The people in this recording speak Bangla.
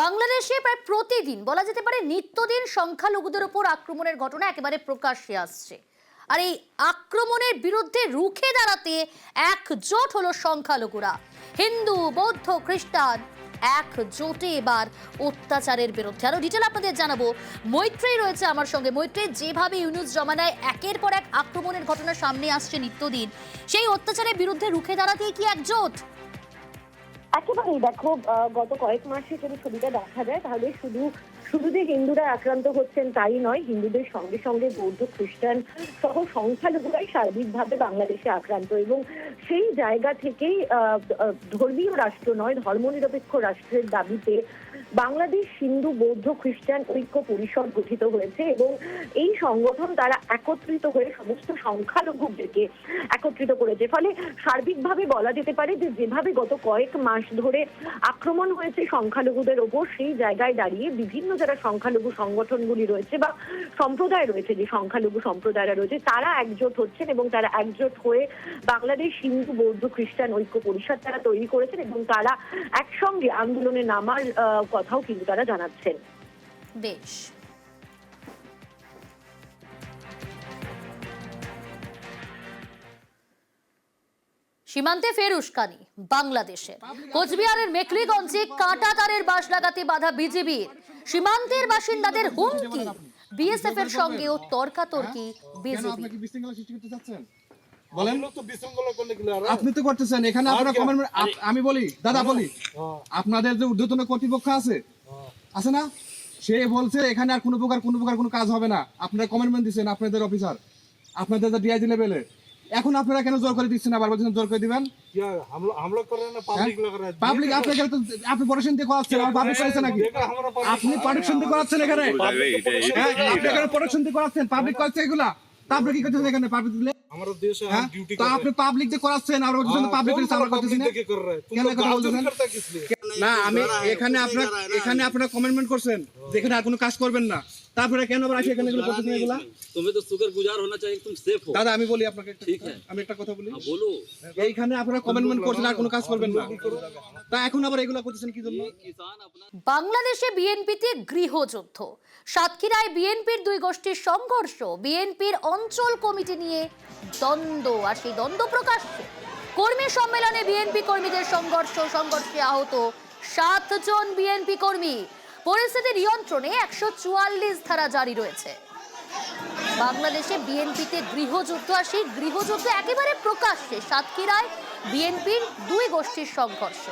বাংলাদেশে প্রায় প্রতিদিন, বলা যেতে পারে নিত্যদিন সংখ্যালঘুদের উপর আক্রমণের ঘটনা একেবারে প্রকাশ্যে আসছে। আর এই আক্রমণের বিরুদ্ধে রুখে দাঁড়াতে একজোট হলো সংখ্যালঘুরা। হিন্দু, বৌদ্ধ, খ্রিস্টান একজোটে এবার অত্যাচারের বিরুদ্ধে। আরও ডিটেল আপনাদের জানাব। মৈত্রেই রয়েছে আমার সঙ্গে। মৈত্রেই যেভাবে ইউনুস জমানায় একের পর এক আক্রমণের ঘটনা সামনে আসছে নিত্যদিন, সেই অত্যাচারের বিরুদ্ধে রুখে দাঁড়াতেই কি একজোট? একেবারেই দেখো গত কয়েক মাসে যদি ছবিটা দেখা যায়, তাহলে শুধু শুধু যে হিন্দুরা আক্রান্ত হচ্ছেন তাই নয়, হিন্দুদের সঙ্গে সঙ্গে বৌদ্ধ, খ্রিস্টান সহ সংখ্যালঘুরাই সার্বিকভাবে বাংলাদেশে আক্রান্ত। এবং সেই জায়গা থেকেই ধর্মীয় রাষ্ট্র নয়, ধর্মনিরপেক্ষ রাষ্ট্রের দাবিতে বাংলাদেশ হিন্দু বৌদ্ধ খ্রিস্টান ঐক্য পরিষদ গঠিত হয়েছে এবং এই সংগঠন তারা একত্রিত হয়ে সমস্ত সংখ্যালঘুদেরকে একত্রিত করেছে। ফলে সার্বিকভাবে বলা যেতে পারে যে যেভাবে গত কয়েক মাস ধরে আক্রমণ হয়েছে সংখ্যালঘুদের ওপর, সেই জায়গায় দাঁড়িয়ে বিভিন্ন যারা সংখ্যালঘু সংগঠনগুলি রয়েছে বা সম্প্রদায় রয়েছে, যে সংখ্যালঘু সম্প্রদায়রা রয়েছে, তারা একজোট হচ্ছেন এবং তারা একজোট হয়ে বাংলাদেশ হিন্দু বৌদ্ধ খ্রিস্টান ঐক্য পরিষদ তারা তৈরি করেছেন এবং তারা একসঙ্গে আন্দোলনে নামার কথাও কিন্তু তারা জানাচ্ছেন বেশ সীমান্তে ফের উস্কানি বাংলাদেশের। কোচবিহারের মেকলিগঞ্জে কাঁটা তারের বাঁশ লাগাতে বাধা বিজেপির। সীমান্তের বাসিন্দাদের হুমকি। বিএসএফ এর সঙ্গেও তর্কাতর্কি বিজেপি। আপনি তো করতেছেন এখানে আপনারা আমি বলি দাদা বলি আপনাদের যে ঊর্ধ্বতন কর্তৃপক্ষ আছে আছে না? সে বলছে এখানে আর কোনো প্রকার কোনো প্রকার কোনো কাজ হবে না। আপনারা কমেন্টমেন্ট দিচ্ছেন আপনাদের অফিসার আপনাদের ডিআইজি লেভেলে এখন আপনারা কেন জোর করে দিচ্ছেন আবার বলছেন জোর করে দিবেন? হ্যাঁ? আপনি প্রোডাকশন দিয়ে করাচ্ছেন এখানে। হ্যাঁ, আপনি এখানে দিয়ে করাচ্ছেন পাবলিক করাচ্ছে এগুলা। আপনার কি এখানে পাবলিক দিলে হ্যাঁ? আপনি পাবলিক করাচ্ছেন পাবলিক না আমি এখানে কমেন্টমেন্ট করছেন যেখানে আর কোনো কাজ করবেন না। তারপরে কেন আসি এখানে এগুলো তুমি তো সুগার গুজার হোনা চাই সেফ হো দাদা আমি বলি আপনাকে হ্যাঁ। আমি একটা কথা বলি। হ্যাঁ, বলো। এইখানে আপনারা করছেন আর কোনো কাজ করবেন না। তা এখন আবার এগুলো করতেছেন কি জন্য? বাংলাদেশে বিএনপিতে গৃহযুদ্ধ। সাতক্ষীরায় বিএনপির দুই গোষ্ঠীর সংঘর্ষ বিএনপির অঞ্চল কমিটি নিয়ে দ্বন্দ্ব আর সেই দ্বন্দ্ব প্রকাশ কর্মী সম্মেলনে বিএনপি কর্মীদের সংঘর্ষ সংঘর্ষে আহত সাতজন বিএনপি কর্মী। পরিস্থিতি নিয়ন্ত্রণে একশো চুয়াল্লিশ ধারা জারি রয়েছে। বাংলাদেশে বিএনপিতে গৃহযুদ্ধ আর সেই গৃহযুদ্ধ একেবারে প্রকাশ্যে। সাতক্ষীরায় বিএনপির দুই গোষ্ঠীর সংঘর্ষ।